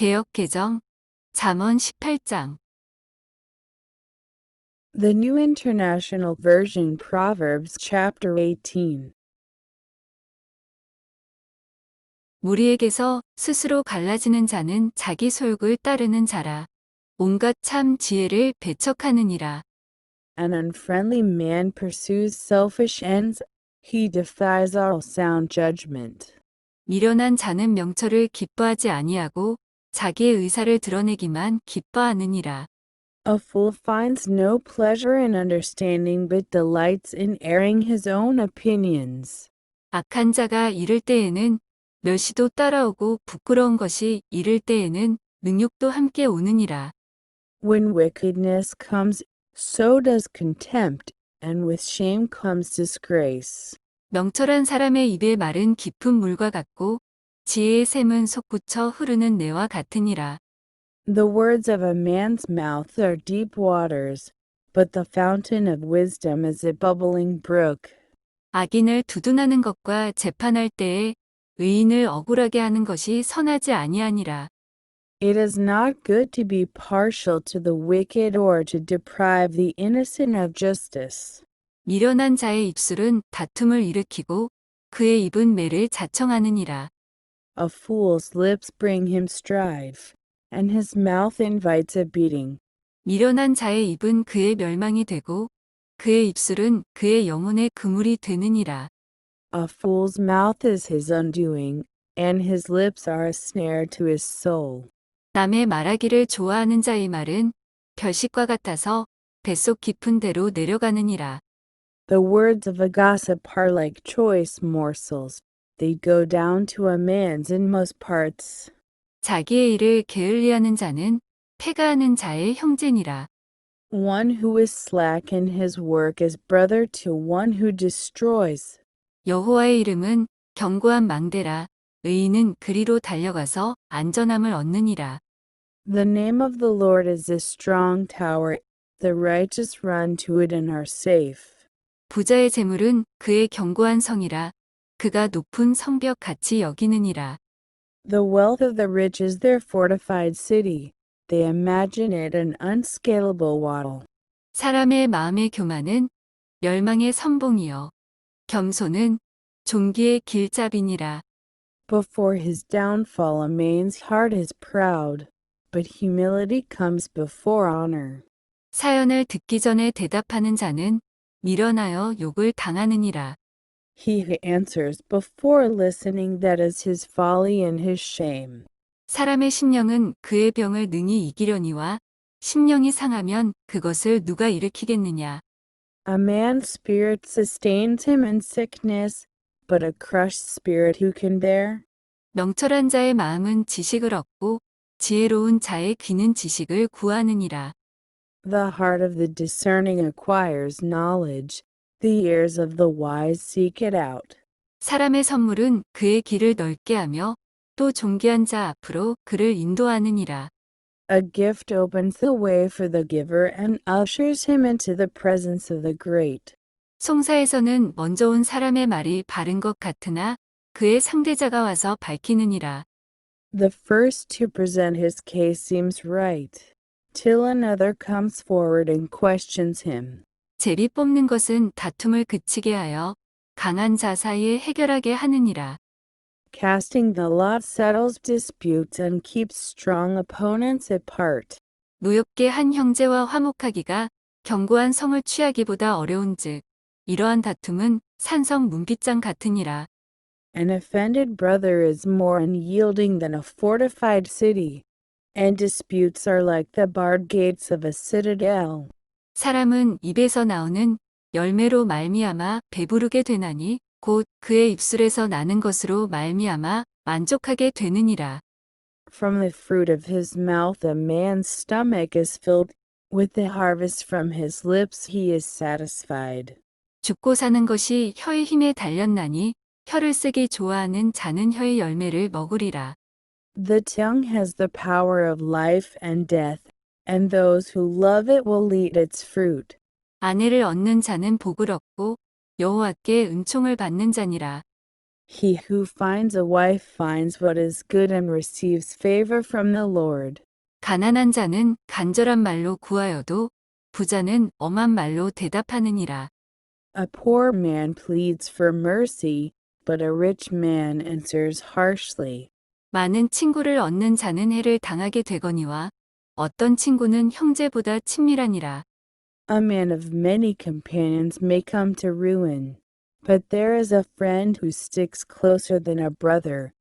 개역 개정 잠언 18장 The New International Version Proverbs chapter 18. 무리에게서 스스로 갈라지는 자는 자기 소욕을 따르는 자라. 온갖 참 지혜를 배척하느니라. An unfriendly man pursues selfish ends, he defies all sound judgment. 미련한 자는 명철을 기뻐하지 아니하고 자기의 의사를 드러내기만 기뻐하느니라. A fool finds no pleasure in understanding but delights in airing his own opinions. 악한 자가 이를 때에는 멸시도 따라오고 부끄러운 것이 이를 때에는 능욕도 함께 오느니라. When wickedness comes, so does contempt, and with shame comes disgrace. 명철한 사람의 입의 말은 깊은 물과 같고 지혜의 샘은 솟구쳐 흐르는 내와 같으니라. The words of a man's mouth are deep waters, but the fountain of wisdom is a bubbling brook. 악인을 두둔하는 것과 재판할 때에 의인을 억울하게 하는 것이 선하지 아니하니라. It is not good to be partial to the wicked or to deprive the innocent of justice. 미련한 자의 입술은 다툼을 일으키고 그의 입은 매를 자청하느니라. A fool's lips bring him strife, and his mouth invites a beating. 미련한 자의 입은 그의 멸망이 되고 그의 입술은 그의 영혼의 그물이 되느니라. A fool's mouth is his undoing, and his lips are a snare to his soul. 남의 말하기를 좋아하는 자의 말은 별식과 같아서 뱃속 깊은 데로 내려가느니라. The words of a gossip are like choice morsels, they go down to a man's inmost parts. 자기의 일을 게을리하는 자는 패가하는 자의 형제니라. One who is slack in his work is brother to one who destroys. 여호와의 이름은 견고한 망대라. 의인은 그리로 달려가서 안전함을 얻느니라. The name of the Lord is a strong tower, the righteous run to it and are safe. 부자의 재물은 그의 견고한 성이라. 그가 높은 성벽 같이 여기느니라. The wealth of the rich is their fortified city, they imagine it an unscalable wall. 사람의 마음의 교만은 멸망의 선봉이요. 겸손은 종기의 길잡이니라. Before his downfall, a man's heart is proud, but humility comes before honor. 사연을 듣기 전에 대답하는 자는 미련하여 욕을 당하느니라. He who answers before listening, that is his folly and his shame. 사람의 심령은 그의 병을 능히 이기려니와 심령이 상하면 그것을 누가 일으키겠느냐. A man's spirit sustains him in sickness, but a crushed spirit who can bear? 명철한 자의 마음은 지식을 얻고 지혜로운 자의 귀는 지식을 구하느니라. The heart of the discerning acquires knowledge, the ears of the wise seek it out. 사람의 선물은 그의 길을 넓게 하며 또 존귀한 자 앞으로 그를 인도하느니라. A gift opens the way for the giver and ushers him into the presence of the great. 송사에서는 먼저 온 사람의 말이 바른 것 같으나 그의 상대자가 와서 밝히느니라. The first to present his case seems right, till another comes forward and questions him. 제비 뽑는 것은 다툼을 그치게 하여 강한 자 사이에 해결하게 하느니라. Casting the lot settles disputes and keeps strong opponents apart. 노엽게 한 형제와 화목하기가 견고한 성을 취하기보다 어려운즉 이러한 다툼은 산성 문빗장 같으니라. An offended brother is more unyielding than a fortified city, and disputes are like the barred gates of a citadel. 사람은 입에서 나오는 열매로 말미암아 배부르게 되나니 곧 그의 입술에서 나는 것으로 말미암아 만족하게 되느니라. From the fruit of his mouth a man's stomach is filled, with the harvest from his lips he is satisfied. 죽고 사는 것이 혀의 힘에 달렸나니 혀를 쓰기 좋아하는 자는 혀의 열매를 먹으리라. The tongue has the power of life and death, and those who love it will eat its fruit. 아내를 얻는 자는 복을 얻고 여호와께 은총을 받는 자니라. He who finds a wife finds what is good and receives favor from the Lord. 가난한 자는 간절한 말로 구하여도 부자는 엄한 말로 대답하느니라. A poor man pleads for mercy, but a rich man answers harshly. 많은 친구를 얻는 자는 해를 당하게 되거니와 어떤 친구는 형제보다 친밀하니라. A man of many companions may come to ruin, but there is a friend who sticks closer than a brother.